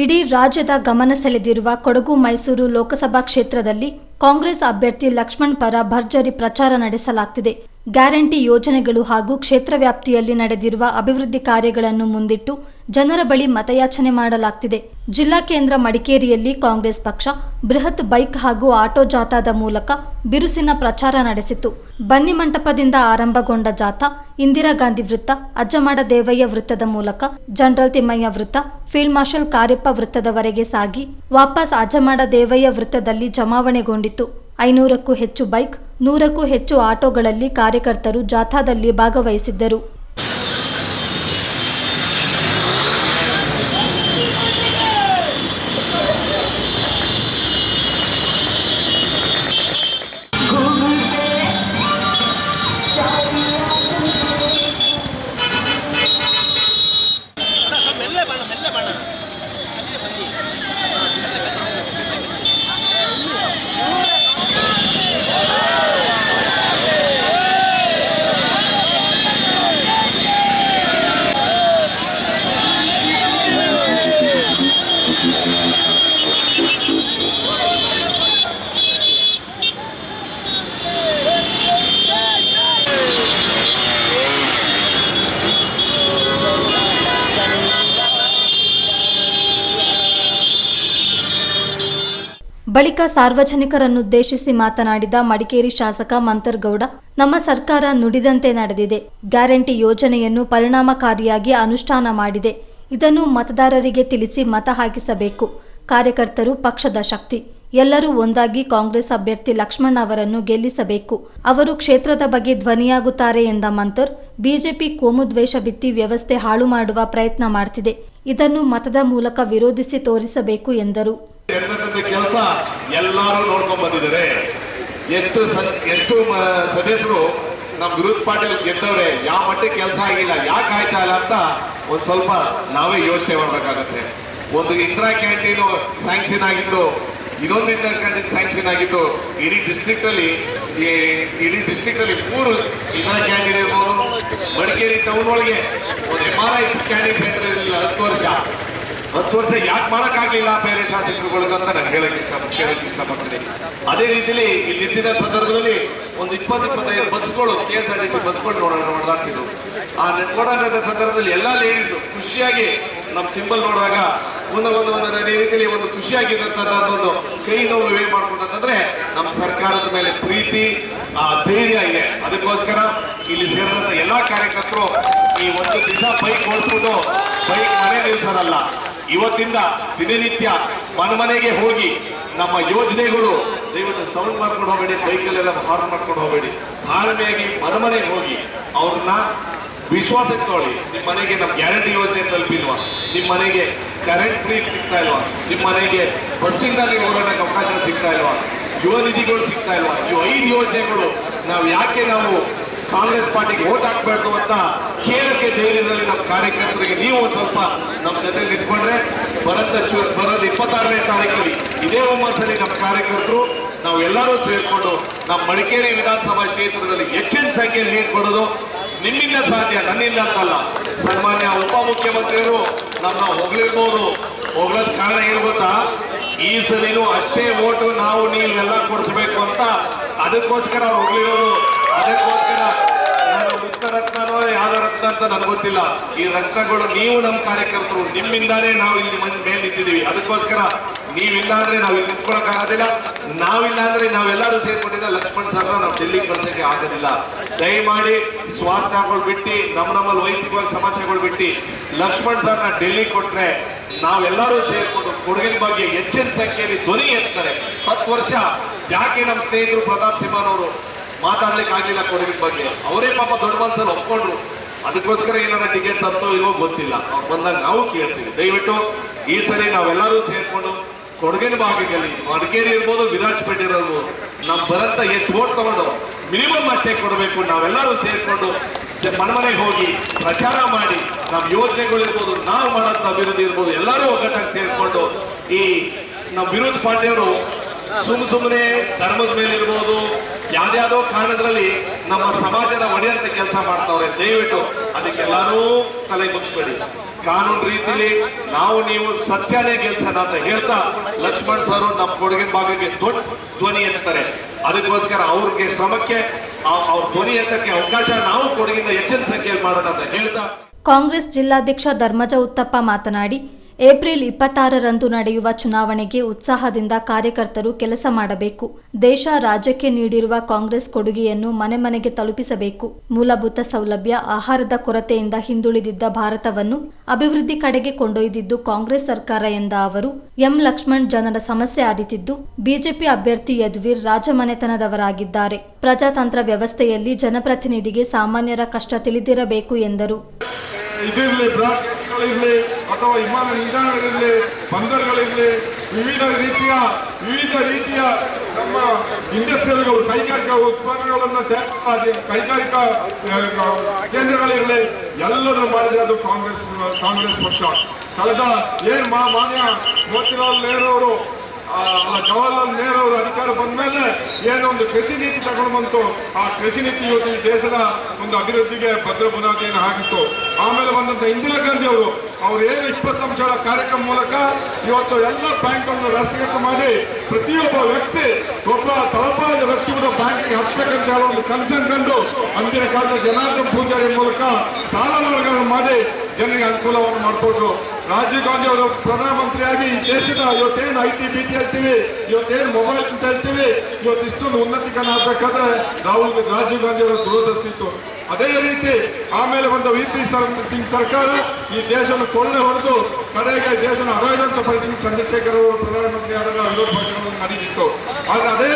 ಇಡೀ ರಾಜ್ಯದ ಗಮನ ಸೆಳೆದಿರುವ ಕೊಡಗು ಮೈಸೂರು ಲೋಕಸಭಾ ಕ್ಷೇತ್ರದಲ್ಲಿ ಕಾಂಗ್ರೆಸ್ ಅಭ್ಯರ್ಥಿ ಲಕ್ಷ್ಮಣ್ ಪರ ಭರ್ಜರಿ ಪ್ರಚಾರ ನಡೆಸಲಾಗ್ತಿದೆ. ಗ್ಯಾರಂಟಿ ಯೋಜನೆಗಳು ಹಾಗೂ ಕ್ಷೇತ್ರ ವ್ಯಾಪ್ತಿಯಲ್ಲಿ ನಡೆದಿರುವ ಅಭಿವೃದ್ಧಿ ಕಾರ್ಯಗಳನ್ನು ಮುಂದಿಟ್ಟು ಜನರ ಬಳಿ ಮತಯಾಚನೆ ಮಾಡಲಾಗ್ತಿದೆ. ಜಿಲ್ಲಾ ಕೇಂದ್ರ ಮಡಿಕೇರಿಯಲ್ಲಿ ಕಾಂಗ್ರೆಸ್ ಪಕ್ಷ ಬೃಹತ್ ಬೈಕ್ ಹಾಗೂ ಆಟೋ ಜಾಥಾದ ಮೂಲಕ ಬಿರುಸಿನ ಪ್ರಚಾರ ನಡೆಸಿತು ಬನ್ನಿ ಮಂಟಪದಿಂದ ಆರಂಭಗೊಂಡ ಜಾಥಾ, ಇಂದಿರಾ ಗಾಂಧಿ ವೃತ್ತ, ಅಜ್ಜಮಾಡ ದೇವಯ್ಯ ವೃತ್ತದ ಮೂಲಕ ಜನರಲ್ ತಿಮ್ಮಯ್ಯ ವೃತ್ತ, ಫೀಲ್ಡ್ ಮಾರ್ಷಲ್ ಕಾರ್ಯಪ್ಪ ವೃತ್ತದವರೆಗೆ ಸಾಗಿ ವಾಪಸ್ ಅಜ್ಜಮಾಡ ದೇವಯ್ಯ ವೃತ್ತದಲ್ಲಿ ಜಮಾವಣೆಗೊಂಡಿತು ಐನೂರಕ್ಕೂ ಹೆಚ್ಚು ಬೈಕ್, ನೂರಕ್ಕೂ ಹೆಚ್ಚು ಆಟೋಗಳಲ್ಲಿ ಕಾರ್ಯಕರ್ತರು ಜಾಥಾದಲ್ಲಿ ಭಾಗವಹಿಸಿದ್ದರು. ಬಳಿಕ ಸಾರ್ವಜನಿಕರನ್ನುದ್ದೇಶಿಸಿ ಮಾತನಾಡಿದ ಮಡಿಕೇರಿ ಶಾಸಕ ಮಂತರ್ಗೌಡ, ನಮ್ಮ ಸರ್ಕಾರ ನುಡಿದಂತೆ ನಡೆದಿದೆ. ಗ್ಯಾರಂಟಿ ಯೋಜನೆಯನ್ನು ಪರಿಣಾಮಕಾರಿಯಾಗಿ ಅನುಷ್ಠಾನ ಮಾಡಿದೆ. ಇದನ್ನು ಮತದಾರರಿಗೆ ತಿಳಿಸಿ ಮತ ಹಾಕಿಸಬೇಕು. ಕಾರ್ಯಕರ್ತರು, ಪಕ್ಷದ ಶಕ್ತಿ. ಎಲ್ಲರೂ ಒಂದಾಗಿ ಕಾಂಗ್ರೆಸ್ ಅಭ್ಯರ್ಥಿ ಲಕ್ಷ್ಮಣ್ ಅವರನ್ನು ಗೆಲ್ಲಿಸಬೇಕು. ಅವರು ಕ್ಷೇತ್ರದ ಬಗ್ಗೆ ಧ್ವನಿಯಾಗುತ್ತಾರೆ ಎಂದ ಮಂತರ್, ಬಿಜೆಪಿ ಕೋಮುದ್ವೇಷ ಬಿತ್ತಿ ವ್ಯವಸ್ಥೆ ಹಾಳು ಮಾಡುವ ಪ್ರಯತ್ನ ಮಾಡ್ತಿದೆ. ಇದನ್ನು ಮತದ ಮೂಲಕ ವಿರೋಧಿಸಿ ತೋರಿಸಬೇಕು ಎಂದರು. ಎಷ್ಟೊಂದು ಕೆಲಸ ಎಲ್ಲರೂ ನೋಡ್ಕೊಂಡ್ ಬಂದಿದ್ದಾರೆ. ಎಷ್ಟು ಎಷ್ಟು ಸದಸ್ಯರು ನಮ್ಮ ವಿರೋಧ ಪಾಟೀಲ್ ಗೆದ್ದವ್ರೆ, ಯಾವ ಮಟ್ಟಿಗೆ ಕೆಲಸ ಆಗಿಲ್ಲ, ಯಾಕೆ ಆಯ್ತಾ ಇಲ್ಲ ಅಂತ ಒಂದ್ ಸ್ವಲ್ಪ ನಾವೇ ಯೋಚನೆ ಮಾಡ್ಬೇಕಾಗತ್ತೆ. ಒಂದು ಇಂದಿರಾ ಕ್ಯಾಂಟೀನ್ ಸ್ಯಾಂಕ್ಷನ್ ಆಗಿದ್ದು, ಇನ್ನೊಂದು ಇಂದಿರಾ ಕ್ಯಾಂಟೀನ್ ಸ್ಯಾಂಕ್ಷನ್ ಆಗಿತ್ತು ಇಡೀ ಡಿಸ್ಟ್ರಿಕ್ಟ್ ಅಲ್ಲಿ ಇಡೀ ಡಿಸ್ಟ್ರಿಕ್ಟ್ ಅಲ್ಲಿ ಮೂರು ಇಂದಿರಾ ಕ್ಯಾಂಟೀನ್ ಇರ್ಬೋದು. ಮಡಿಕೇರಿ ಟೌನ್ ಒಳಗೆ ಒಂದು M R I scanning centre ಇರಲಿಲ್ಲ ಹತ್ತು ವರ್ಷ. ಹತ್ತು ವರ್ಷ ಯಾಕೆ ಮಾಡೋಕ್ಕಾಗಲಿಲ್ಲ ಬೇರೆ ಶಾಸಕರುಗಳು ಅಂತ ನಾನು ಹೇಳಕ್ಕೆ ಇಷ್ಟ ಕೇಳಕ್ಕೆ ಇಷ್ಟಪಡ್ತೀನಿ. ಅದೇ ರೀತಿಲಿ ಇಲ್ಲಿ ನಿಂತಿದ್ದ ಸಂದರ್ಭದಲ್ಲಿ ಒಂದು ಇಪ್ಪತ್ತು ಇಪ್ಪತ್ತೈದು ಬಸ್ಗಳು K S R T C ಬಸ್ಗಳು ನೋಡೋಣ ನೋಡ್ದಾಗ್ತಿದ್ವು ಆ ನೋಡೋದ ಸಂದರ್ಭದಲ್ಲಿ ಎಲ್ಲ ಲೇಡೀಸು ಖುಷಿಯಾಗಿ ನಮ್ಮ ಸಿಂಬಲ್ ನೋಡಿದಾಗ ಒಂದು ಒಂದು ಒಂದು ರೀತಿಯಲ್ಲಿ ಒಂದು ಖುಷಿಯಾಗಿರ್ತಕ್ಕಂಥ ಒಂದು ಕೈ ನೋವು ವೇ ಮಾಡ್ಕೊಂಡಂತಂದ್ರೆ ನಮ್ಮ ಸರ್ಕಾರದ ಮೇಲೆ ಪ್ರೀತಿ, ಆ ಧೈರ್ಯ ಇದೆ. ಅದಕ್ಕೋಸ್ಕರ ಇಲ್ಲಿ ಸೇರಿದಂಥ ಎಲ್ಲ ಕಾರ್ಯಕರ್ತರು ಈ ಒಂದು ದಿವಸ ಬೈಕ್ ಓಡಿಸ್ಬಿಟ್ಟು ಬೈಕ್ ಮನೆ ನಿಲ್ಸೋದಲ್ಲ ಇವತ್ತಿಂದ ದಿನನಿತ್ಯ ಮನೆ ಮನೆಗೆ ಹೋಗಿ ನಮ್ಮ ಯೋಜನೆಗಳು ದಯವಿಟ್ಟು ಸೌಂಡ್ ಮಾಡ್ಕೊಂಡು ಹೋಗಬೇಡಿ ಬೈಕಲ್ಲೆಲ್ಲ ಹಾರ್ನ್ ಮಾಡ್ಕೊಂಡು ಹೋಗಬೇಡಿ. ತಾಳ್ಮೆಯಾಗಿ ಮನೆ ಮನೆಗೆ ಹೋಗಿ ಅವ್ರನ್ನ ವಿಶ್ವಾಸ ತಗೊಳ್ಳಿ ನಿಮ್ಮ ಮನೆಗೆ ನಮ್ಮ ಗ್ಯಾರಂಟಿ ಯೋಜನೆ ತಲುಪಿಲ್ವಾ? ನಿಮ್ಮ ಮನೆಗೆ ಕರೆಂಟ್ ಫ್ರೀ ಸಿಗ್ತಾ ಇಲ್ವಾ? ನಿಮ್ಮ ಮನೆಗೆ ಬಸ್ಸಿಂದ ನೀವು ಹೋಗೋಣಕ್ಕೆ ಅವಕಾಶ ಸಿಗ್ತಾ ಇಲ್ವಾ? ಯುವ ನಿಧಿಗಳು ಸಿಗ್ತಾ ಇಲ್ವಾ? ಇವು ಐದು ಯೋಜನೆಗಳು ನಾವು ಯಾಕೆ ನಾವು ಕಾಂಗ್ರೆಸ್ ಪಾರ್ಟಿಗೆ ಓಟ್ ಹಾಕ್ಬೇಕು ಅಂತ ಕೇಳಕ್ಕೆ ಧೈರ್ಯದಲ್ಲಿ ನಮ್ಮ ಕಾರ್ಯಕರ್ತರಿಗೆ ನೀವು ಒಂದು ಸ್ವಲ್ಪ ನಮ್ಮ ಜೊತೆ ನಿಂತ್ಕೊಂಡ್ರೆ ಬರೋದ ಬರದ ಇಪ್ಪತ್ತಾರನೇ ತಾರೀಕಲ್ಲಿ ಇದೇ ಹುಮ್ಮಸ್ಸಲ್ಲಿ ನಮ್ಮ ಕಾರ್ಯಕರ್ತರು, ನಾವು ಎಲ್ಲರೂ ಸೇರಿಕೊಂಡು ನಮ್ಮ ಮಡಿಕೇರಿ ವಿಧಾನಸಭಾ ಕ್ಷೇತ್ರದಲ್ಲಿ ಹೆಚ್ಚಿನ ಸಂಖ್ಯೆಯಲ್ಲಿ ನೀರು ಕೊಡೋದು ನಿಮ್ಮಿಂದ ಸಾಧ್ಯ, ನನ್ನಿಂದ ಅಂತಲ್ಲ. ಸನ್ಮಾನ್ಯ ಉಪಮುಖ್ಯಮಂತ್ರಿಯವರು ನಮ್ಮ ಹೊಗಳಿರ್ಬೋದು. ಹೊಗಳದ ಕಾರಣ ಏನು ಗೊತ್ತಾ? ಈ ಸಲಿನೂ ಅಷ್ಟೇ ಓಟು ನಾವು ನೀವೆಲ್ಲ ಕೊಡಿಸ್ಬೇಕು ಅಂತ ಅದಕ್ಕೋಸ್ಕರ ಅವ್ರು ಹೊಗಳಿರೋದು. ಅದಕ್ಕೋಸ್ಕರ ರತ್ನನೋ ಯಾವ ರತ್ನ ಅಂತ ನನಗೆ ಗೊತ್ತಿಲ್ಲ. ಈ ರತ್ನಗಳು ನೀವು ನಮ್ಮ ಕಾರ್ಯಕರ್ತರು. ನಿಮ್ಮಿಂದಾನೇ ನಾವು ಇಲ್ಲಿ ಮೇಲೆ ನಿಂತಿದ್ದೀವಿ. ಅದಕ್ಕೋಸ್ಕರ ನೀವಿಲ್ಲ ಅಂದ್ರೆ ನಾವು ಇಲ್ಲಿ ನಿಂತ್ಕೊಳಕ್ ಆಗೋದಿಲ್ಲ. ನಾವಿಲ್ಲ ಅಂದ್ರೆ ನಾವೆಲ್ಲರೂ ಸೇರ್ಕೊಂಡಿದ್ದ ಲಕ್ಷ್ಮಣ್ ಸರ್ ನಾವು ಡೆಲ್ಲಿಗೆ ಬರ್ಸಕ್ಕೆ ಆಗೋದಿಲ್ಲ. ದಯಮಾಡಿ ಸ್ವಾರ್ಥಗಳು ಬಿಟ್ಟು, ನಮ್ಮ ನಮ್ಮಲ್ಲಿ ವೈಯಕ್ತಿಕವಾಗಿ ಸಮಸ್ಯೆಗಳು ಬಿಟ್ಟು, ಲಕ್ಷ್ಮಣ್ ಸರ್ನ ಡೆಲ್ಲಿ ಕೊಟ್ರೆ ನಾವೆಲ್ಲರೂ ಸೇರ್ಕೊಂಡು ಕೊಡುಗಿನ ಬಗ್ಗೆ ಹೆಚ್ಚಿನ ಸಂಖ್ಯೆಯಲ್ಲಿ ಧ್ವನಿ ಎತ್ತಾರೆ ಹತ್ತು ವರ್ಷ, ಯಾಕೆ ನಮ್ಮ ಸ್ನೇಹಿತರು ಪ್ರತಾಪ್ ಸಿಂಹನ್ ಅವರು ಮಾತಾಡ್ಲಿಕ್ಕೆ ಆಗಿಲ್ಲ ಕೊಡಗಿನ ಬಗ್ಗೆ. ಅವರೇ ಪಾಪ ದೊಡ್ಡ ಮನಸ್ಸಲ್ಲಿ ಒಪ್ಕೊಂಡ್ರು. ಅದಕ್ಕೋಸ್ಕರ ಏನಾರ ಟಿಕೆಟ್ ತರ್ತೋ ಇಲ್ವೋ ಗೊತ್ತಿಲ್ಲ. ಅವ್ರು ಬಂದಾಗ ನಾವು ಕೇಳ್ತೀವಿ. ದಯವಿಟ್ಟು ಈ ಸರಿ ನಾವೆಲ್ಲರೂ ಸೇರ್ಕೊಂಡು ಕೊಡಗಿನ ಭಾಗದಲ್ಲಿ ಮಡಿಕೇರಿ ಇರ್ಬೋದು, ವಿರಾಜಪೇಟೆ ಇರ್ಬೋದು ನಮ್ ಬರಂತ ಎಷ್ಟು ಓಟ್ ತಗೊಂಡು ಮಿನಿಮಮ್ ಅಷ್ಟೇ ಕೊಡಬೇಕು. ನಾವೆಲ್ಲರೂ ಸೇರ್ಕೊಂಡು ಮನೆ ಹೋಗಿ ಪ್ರಚಾರ ಮಾಡಿ ನಮ್ಮ ಯೋಜನೆಗಳಿರ್ಬೋದು, ನಾವು ಮಾಡೋಂಥ ಅಭಿವೃದ್ಧಿ ಇರ್ಬೋದು, ಎಲ್ಲರೂ ಒಗ್ಗಟ್ಟಾಗಿ ಸೇರ್ಕೊಂಡು ಈ ನಮ್ಮ ವಿರೋಧ ಪಾರ್ಟಿಯವರು ಸುಮ್ ಸುಮ್ಮನೆ ಧರ್ಮದ ಮೇಲೆ ಇರ್ಬೋದು ಯಾವ್ದ್ಯಾವ್ದೋ ಕಾರಣದಲ್ಲಿ ನಮ್ಮ ಸಮಾಜದ ಒಡೆಯಂತ ಕೆಲಸ ಮಾಡ್ತಾವ್ರೆ, ದಯವಿಟ್ಟು ಅದಕ್ಕೆಲ್ಲರೂ ತಲೆ ಮುಚ್ಚಬೇಡಿ ಕಾನೂನು ರೀತಿಲಿ ನಾವು ನೀವು ಸತ್ಯನೇ ಗೆಲ್ಸೋಣ ಅಂತ ಹೇಳ್ತಾ ಲಕ್ಷ್ಮಣ್ ಸರ್ ನಮ್ಮ ಕೊಡುಗೆ ಭಾಗಕ್ಕೆ ದೊಡ್ಡ ಧ್ವನಿ ಎತ್ತಾರೆ ಅದಕ್ಕೋಸ್ಕರ ಅವ್ರಿಗೆ ಶ್ರಮಕ್ಕೆ ಅವ್ರ ಧ್ವನಿ ಎತ್ತಕ್ಕೆ ಅವಕಾಶ ನಾವು ಕೊಡುಗೆ ಹೆಚ್ಚಿನ ಸಂಖ್ಯೆಯಲ್ಲಿ ಮಾಡೋಣ ಅಂತ ಹೇಳ್ತಾ ಕಾಂಗ್ರೆಸ್ ಜಿಲ್ಲಾಧ್ಯಕ್ಷ ಧರ್ಮಜ ಉತ್ತಪ್ಪ ಮಾತನಾಡಿ ಏಪ್ರಿಲ್ ಇಪ್ಪತ್ತಾರರಂದು ನಡೆಯುವ ಚುನಾವಣೆಗೆ ಉತ್ಸಾಹದಿಂದ ಕಾರ್ಯಕರ್ತರು ಕೆಲಸ ಮಾಡಬೇಕು. ದೇಶ ರಾಜ್ಯಕ್ಕೆ ನೀಡಿರುವ ಕಾಂಗ್ರೆಸ್ ಕೊಡುಗೆಯನ್ನು ಮನೆ ಮನೆಗೆ ತಲುಪಿಸಬೇಕು. ಮೂಲಭೂತ ಸೌಲಭ್ಯ, ಆಹಾರದ ಕೊರತೆಯಿಂದ ಹಿಂದುಳಿದಿದ್ದ ಭಾರತವನ್ನು ಅಭಿವೃದ್ಧಿ ಕಡೆಗೆ ಕೊಂಡೊಯ್ದಿದ್ದು ಕಾಂಗ್ರೆಸ್ ಸರ್ಕಾರ ಎಂದ ಅವರು, ಎಂ ಲಕ್ಷ್ಮಣ್ ಜನರ ಸಮಸ್ಯೆ ಅರಿತಿದ್ದು, ಬಿಜೆಪಿ ಅಭ್ಯರ್ಥಿ ಯದುವೀರ್ ರಾಜಮನೆತನದವರಾಗಿದ್ದಾರೆ. ಪ್ರಜಾತಂತ್ರ ವ್ಯವಸ್ಥೆಯಲ್ಲಿ ಜನಪ್ರತಿನಿಧಿಗೆ ಸಾಮಾನ್ಯರ ಕಷ್ಟ ತಿಳಿದಿರಬೇಕು ಎಂದರು. ಅಥವಾ ವಿಮಾನ ನಿಲ್ದಾಣಗಳಿರಲಿ ಬಂದರುಗಳಿರಲಿ ವಿವಿಧ ರೀತಿಯ ವಿವಿಧ ರೀತಿಯ ನಮ್ಮ ಇಂಡಸ್ಟ್ರಿಯಲ್ಗಳು ಕೈಗಾರಿಕಾ ಉತ್ಪನ್ನಗಳನ್ನು ತಯಾರಿಸಿ ಕೈಗಾರಿಕಾ, ಕೇಂದ್ರಗಳಿರಲಿ ಎಲ್ಲರೂ ಮಾಡಿದ್ರೆ ಅದು ಕಾಂಗ್ರೆಸ್ ಕಾಂಗ್ರೆಸ್ ಪಕ್ಷ. ಕಳೆದ ಏನ್ ಮಾನ್ಯ ಮೋತಿಲಾಲ್ ನೆಹರು ಅವರು ಜವಾಹರ್ಲಾಲ್ ನೆಹರು ಅವರು ಅಧಿಕಾರ ಬಂದ ಮೇಲೆ ಏನೋ ಒಂದು ಕೃಷಿ ನೀತಿ ತಗೊಂಡು ಬಂತು ಆ ಕೃಷಿ ನೀತಿ ಇವತ್ತು ದೇಶದ ಒಂದು ಅಭಿವೃದ್ಧಿಗೆ ಭದ್ರ ಬುನಾದಿಯನ್ನು ಹಾಕಿತ್ತು. ಆಮೇಲೆ ಬಂದಂತ ಇಂದಿರಾ ಗಾಂಧಿ ಅವರು, ಅವ್ರು ಏನು ಇಪ್ಪತ್ತು ಅಂಶಗಳ ಕಾರ್ಯಕ್ರಮ ಮೂಲಕ ಇವತ್ತು ಎಲ್ಲ ಬ್ಯಾಂಕ್ಗಳನ್ನು ರಸ್ತೆಗಟ್ಟು ಮಾಡಿ ಪ್ರತಿಯೊಬ್ಬ ವ್ಯಕ್ತಿ ಒಬ್ಬ ತಳಪಾದ ವ್ಯಕ್ತಿ ಕೂಡ ಬ್ಯಾಂಕಿಗೆ ಹತ್ತಬೇಕಂತ ಹೇಳೋ ಒಂದು ಕನ್ಸನ್ ಕಂಡು ಅಂದಿನ ಕಾಲದ ಜನಾರ್ದನ್ ಪೂಜಾರಿ ಮೂಲಕ ಸಾಲ ಮಾರ್ಗಗಳನ್ನು ಮಾಡಿ ಜನರಿಗೆ ಅನುಕೂಲವನ್ನು ಮಾಡಿಕೊಟ್ರು ರಾಜೀವ್ ಗಾಂಧಿ ಅವರು ಪ್ರಧಾನಮಂತ್ರಿಯಾಗಿ ಈ ದೇಶದ ಇವತ್ತೇನು ಐ ಟಿ ಬಿ ಟಿ ಹೇಳ್ತೀವಿ, ಇವತ್ತೇನು ಮೊಬೈಲ್ ಅಂತ ಹೇಳ್ತೀವಿ, ಇವತ್ತು ಇಷ್ಟೊಂದು ಉನ್ನತೀಕರಣ ಆಗ್ಬೇಕಾದ್ರೆ ರಾಹುಲ್ ರಾಜೀವ್ ಗಾಂಧಿ ಅವರ ಇತ್ತು. ಅದೇ ರೀತಿ ಆಮೇಲೆ ಬಂದ ವಿ ಪಿ ಸಿಂಗ್ ಸರ್ಕಾರ ಈ ದೇಶವನ್ನು ಕೊಳ್ಳೆ ಹೊಡೆದು ಕಡೆಗೆ ದೇಶನ ಅರಾಜಂತ ಪರಿಸ್ಥಿತಿ ಚಂದ್ರಶೇಖರ್ ಅವರು ಪ್ರಧಾನಮಂತ್ರಿ ಆದಾಗ ವಿರೋಧ ಪಕ್ಷಗಳನ್ನು ಆದರೆ ಅದೇ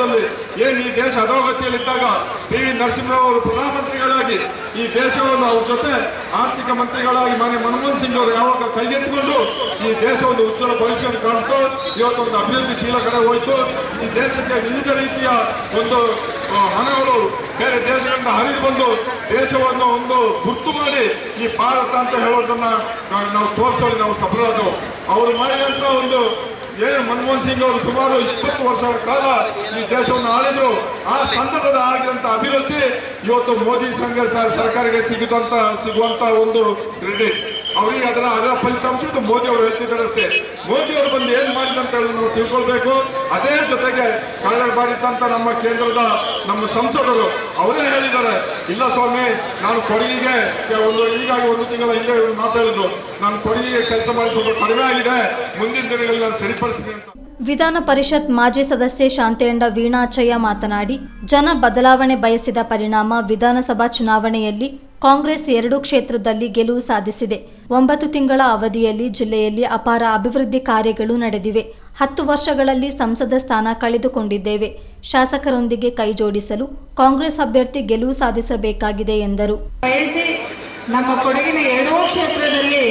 ಸಂದರ್ಭದಲ್ಲಿ ಏನು ಈ ದೇಶ ಅಧೋಗತಿಯಲ್ಲಿದ್ದಾಗ ಪಿ ವಿ. ನರಸಿಂಹರಾವ್ ಅವರು ಪ್ರಧಾನಮಂತ್ರಿಗಳಾಗಿ ಈ ದೇಶವನ್ನು ಅವ್ರ ಜೊತೆ ಆರ್ಥಿಕ ಮಂತ್ರಿಗಳಾಗಿ ಮಾನ್ಯ ಮನಮೋಹನ್ ಸಿಂಗ್ ಅವರು ಯಾವಾಗ ಕೈಗೆತ್ತಿಕೊಂಡು ಈ ದೇಶ ಒಂದು ಉಜ್ವಲ ಭವಿಷ್ಯವನ್ನು ಕಾಣ್ತು ಇವತ್ತು ಒಂದು ಅಭಿವೃದ್ಧಿಶೀಲ ಕಡೆ ಹೋಯಿತು, ಈ ದೇಶಕ್ಕೆ ವಿವಿಧ ರೀತಿಯ ಒಂದು ಹಣಗಳು ಬೇರೆ ದೇಶಗಳಿಂದ ಹರಿದು ದೇಶವನ್ನು ಒಂದು ಗುರ್ತು ಮಾಡಿ ಈ ಭಾರತ ಅಂತ ಹೇಳೋದನ್ನ ನಾವು- ತೋರಿಸೋದು ನಾವು ಸಫಲರಾದವು. ಅವರು ಮಾಡಿದಂತ ಒಂದು ಏನು ಮನಮೋಹನ್ ಸಿಂಗ್ ಅವರು ಸುಮಾರು ಇಪ್ಪತ್ತು ವರ್ಷಗಳ ಕಾಲ ಈ ದೇಶವನ್ನು ಆಳಿದ್ರು. ಆ ಸಂದರ್ಭದ ಆಗಿದಂತ ಅಭಿವೃದ್ಧಿ ಇವತ್ತು ಮೋದಿ ಸಂಘ ಸರ್ಕಾರಕ್ಕೆ ಸಿಗುವಂತ ಸಿಗುವಂತ ಒಂದು ಕ್ರೆಡಿಟ್. ಅವರಿಗೆ ಅದರ ಅದರ ಫಲಿತಾಂಶ ಇದು ಮೋದಿ ಅವರು ಹೇಳ್ತಿದ್ದಾರೆ ಅಷ್ಟೇ. ಮೋದಿ ಅವರು ಬಂದು ಏನ್ ಮಾಡಿದಂತ ಹೇಳಿ ನಾವು ತಿಳ್ಕೊಳ್ಬೇಕು. ಅದೇ ಜೊತೆಗೆ ಕಳೆದ ಬಾರಿದ್ದಂತ ನಮ್ಮ ಕೇಂದ್ರದ ನಮ್ಮ ಸಂಸದರು, ಅವರೇ ಹೇಳಿದ್ದಾರೆ, ಇಲ್ಲ ಸ್ವಾಮಿ, ನಾನು ಕೊಡಗಿಗೆ ಒಂದು ಈಗಾಗಿ ಒಂದು ತಿಂಗಳ ಹಿಂದೆ ಇವರು ಮಾತಾಡಿದ್ರು. ನಾನು ಕೊಡಗಿಗೆ ಕೆಲಸ ಮಾಡಿ ಸ್ವಲ್ಪ ಕಡಿಮೆ ಆಗಿದೆ, ಮುಂದಿನ ದಿನಗಳಲ್ಲಿ ನಾನು ಸರಿಪಡಿಸ್ತೀನಿ ಅಂತ. ವಿಧಾನ ಪರಿಷತ್ ಮಾಜಿ ಸದಸ್ಯೆ ಶಾಂತೇಂಡ ವೀಣಾಚಯ್ಯ ಮಾತನಾಡಿ, ಜನ ಬದಲಾವಣೆ ಬಯಸಿದ ಪರಿಣಾಮ ವಿಧಾನಸಭಾ ಚುನಾವಣೆಯಲ್ಲಿ ಕಾಂಗ್ರೆಸ್ ಎರಡು ಕ್ಷೇತ್ರದಲ್ಲಿ ಗೆಲುವು ಸಾಧಿಸಿದೆ. ಒಂಬತ್ತು ತಿಂಗಳ ಅವಧಿಯಲ್ಲಿ ಜಿಲ್ಲೆಯಲ್ಲಿ ಅಪಾರ ಅಭಿವೃದ್ಧಿ ಕಾರ್ಯಗಳು ನಡೆದಿವೆ. ಹತ್ತು ವರ್ಷಗಳಲ್ಲಿ ಸಂಸದ ಸ್ಥಾನ ಕಳೆದುಕೊಂಡಿದ್ದೇವೆ. ಶಾಸಕರೊಂದಿಗೆ ಕೈಜೋಡಿಸಲು ಕಾಂಗ್ರೆಸ್ ಅಭ್ಯರ್ಥಿ ಗೆಲುವು ಸಾಧಿಸಬೇಕಾಗಿದೆ ಎಂದರು. ಬಯಸಿ ನಮ್ಮ ಕೊಡಗಿನ ಎರಡೂ ಕ್ಷೇತ್ರದಲ್ಲಿ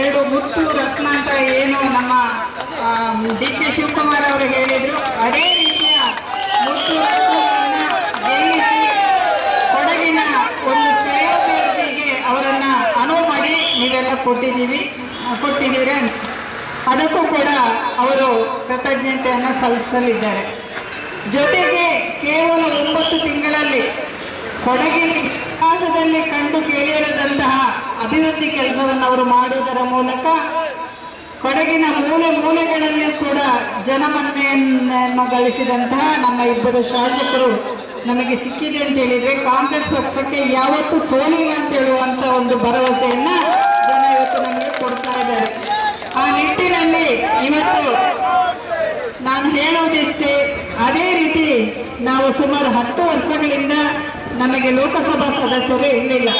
ಎರಡು ಮುತ್ತು ರತ್ನ ಅಂತ ಏನು ನಮ್ಮ ಡಿ ಕೆ ಶಿವಕುಮಾರ್ ಅವರು ಹೇಳಿದ್ರು. ಅದೇ ರೀತಿಯ ಮುತ್ತು ರತ್ನಗಳನ್ನ ಗೆಲ್ಲಿಸಿ ಕೊಡಗಿನ ಒಂದು ಶ್ರೇಯೋಭಿವೃದ್ಧಿಗೆ ಅವರನ್ನ ಅನುವು ಮಾಡಿ ನೀವೆಲ್ಲ ಕೊಟ್ಟಿದ್ದೀವಿ ಕೊಟ್ಟಿದ್ದೀರ ಅದಕ್ಕೂ ಕೂಡ ಅವರು ಕೃತಜ್ಞತೆಯನ್ನು ಸಲ್ಲಿಸಲಿದ್ದಾರೆ. ಜೊತೆಗೆ ಕೇವಲ ಒಂಬತ್ತು ತಿಂಗಳಲ್ಲಿ ಕೊಡಗಿನ ಇತಿಹಾಸದಲ್ಲಿ ಕಂಡು ಕೇಳಿರದಂತಹ ಅಭಿವೃದ್ಧಿ ಕೆಲಸವನ್ನು ಅವರು ಮಾಡುವುದರ ಮೂಲಕ ಕೊಡಗಿನ ಮೂಲೆ ಮೂಲೆಗಳಲ್ಲಿ ಕೂಡ ಜನಮನ್ನೆಯನ್ನು ಗಳಿಸಿದಂತಹ ನಮ್ಮ ಇಬ್ಬರು ಶಾಸಕರು ನಮಗೆ ಸಿಕ್ಕಿದೆ ಅಂತ ಹೇಳಿದ್ರೆ ಕಾಂಗ್ರೆಸ್ ಪಕ್ಷಕ್ಕೆ ಯಾವತ್ತೂ ಸೋಲಿಲ್ಲ ಅಂತ ಹೇಳುವಂತ ಒಂದು ಭರವಸೆಯನ್ನ ಜನ ಇವತ್ತು ನಮಗೆ ಕೊಡ್ತಾ ಇದ್ದಾರೆ. ಆ ನಿಟ್ಟಿನಲ್ಲಿ ಇವತ್ತು ನಾನು ಹೇಳುವುದಿಷ್ಟೇ ಅದೇ ರೀತಿ ನಾವು ಸುಮಾರು ಹತ್ತು ವರ್ಷಗಳಿಂದ ನಮಗೆ ಲೋಕಸಭಾ ಸದಸ್ಯರು ಇರಲಿಲ್ಲ.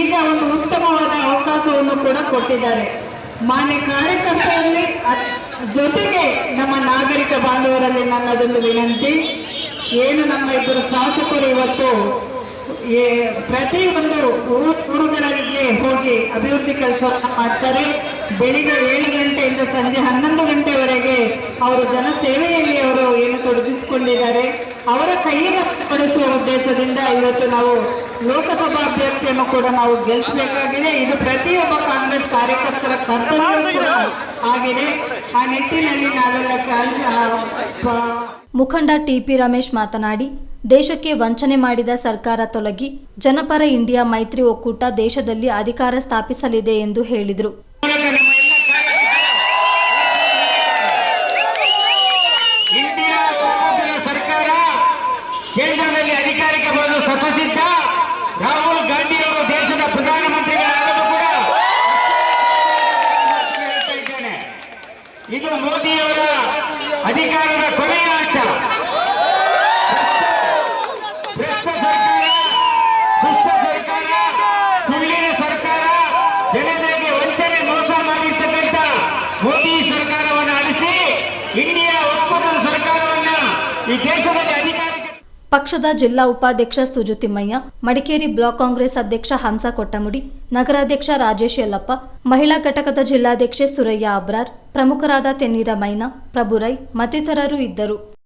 ಈಗ ಒಂದು ಉತ್ತಮವಾದ ಅವಕಾಶವನ್ನು ಕೂಡ ಕೊಟ್ಟಿದ್ದಾರೆ. ಮಾನ್ಯ ಕಾರ್ಯಕರ್ತರಲ್ಲಿ ಜೊತೆಗೆ ನಮ್ಮ ನಾಗರಿಕ ಬಾಂಧವರಲ್ಲಿ ನನ್ನದೊಂದು ವಿನಂತಿ ಏನು ನಮ್ಮ ಇಬ್ಬರು ಶಾಸಕರು ಇವತ್ತು ಪ್ರತಿ ಒಂದು ಊರು ಊರುಗಳಿಗೆ ಹೋಗಿ ಅಭಿವೃದ್ಧಿ ಕೆಲಸವನ್ನು ಮಾಡ್ತಾರೆ. ಬೆಳಿಗ್ಗೆ ಏಳು ಗಂಟೆಯಿಂದ ಸಂಜೆ ಹನ್ನೊಂದು ಗಂಟೆವರೆಗೆ ಅವರು ಜನಸೇವೆಯಲ್ಲಿ ಅವರು ಏನು ತೊಡಗಿಸಿಕೊಂಡಿದ್ದಾರೆ, ಅವರ ಕೈಯನ್ನು ಪಡಿಸುವ ಉದ್ದೇಶದಿಂದ ಇವತ್ತು ನಾವು ಲೋಕಸಭಾ ಅಭ್ಯರ್ಥಿಯನ್ನು ಕೂಡ ನಾವು ಗೆಲ್ಲಿಸಬೇಕಾಗಿದೆ ಇದು ಪ್ರತಿಯೊಬ್ಬ ಕಾಂಗ್ರೆಸ್ ಕಾರ್ಯಕರ್ತರ ಕರ್ತವ್ಯ ಆಗಿದೆ. ಆ ನಿಟ್ಟಿನಲ್ಲಿ ನಾವೆಲ್ಲ ಕೆಲಸ ಮುಖಂಡ ಟಿಪಿ ರಮೇಶ್ ಮಾತನಾಡಿ ದೇಶಕ್ಕೆ ವಂಚನೆ ಮಾಡಿದ ಸರ್ಕಾರ ತೊಲಗಿ ಜನಪರ ಇಂಡಿಯಾ ಮೈತ್ರಿ ಒಕ್ಕೂಟ ದೇಶದಲ್ಲಿ ಅಧಿಕಾರ ಸ್ಥಾಪಿಸಲಿದೆ ಎಂದು ಹೇಳಿದರು ಇಂಡಿಯಾ ಒಕ್ಕೂಟದ ಸರ್ಕಾರ ಕೇಂದ್ರದಲ್ಲಿ ಅಧಿಕಾರಕ್ಕೆ ಬರಲು ಸತಸಿದ್ಧ ರಾಹುಲ್ ಗಾಂಧಿ ಅವರು ದೇಶದ ಪ್ರಧಾನಮಂತ್ರಿಗಳಾಗಲು ಕೂಡ ಹೇಳ್ತಾ ಇದ್ದೇನೆ. ಮೋದಿಯವರ ಅಧಿಕಾರದ ಕೊನೆಯ ಆಟ ಭ್ರಷ್ಟ ಸರ್ಕಾರ ದುಷ್ಟ ಸರ್ಕಾರ, ಸುಳ್ಳಿನ ಸರ್ಕಾರ, ಜನತೆಗೆ ವಂಚನೆ ಮೋಸ ಮಾಡಿರ್ತಕ್ಕಂಥ ಮೋದಿ ಸರ್ಕಾರವನ್ನು ಅಳಿಸಿ ಇಂಡಿಯಾ ಒಕ್ಕೂಟದ ಸರ್ಕಾರವನ್ನ ಈ ದೇಶದಲ್ಲಿ ಅಧಿಕಾರಕ್ಕೆ ಪಕ್ಷದ ಜಿಲ್ಲಾ ಉಪಾಧ್ಯಕ್ಷ ಸುಜುತಿಮ್ಮಯ್ಯ ಮಡಿಕೇರಿ ಬ್ಲಾಕ್ ಕಾಂಗ್ರೆಸ್ ಅಧ್ಯಕ್ಷ ಹಂಸ ಕೊಟ್ಟಮುಡಿ, ನಗರಾಧ್ಯಕ್ಷ ರಾಜೇಶ್ ಯಲ್ಲಪ್ಪ, ಮಹಿಳಾ ಘಟಕದ ಜಿಲ್ಲಾಧ್ಯಕ್ಷೆ ಸುರಯ್ಯ ಅಬ್ರಾರ್ ಪ್ರಮುಖರಾದ ತೆನ್ನೀರ ಮೈನಾ ಪ್ರಭುರೈ ಮತ್ತಿತರರು ಇದ್ದರು.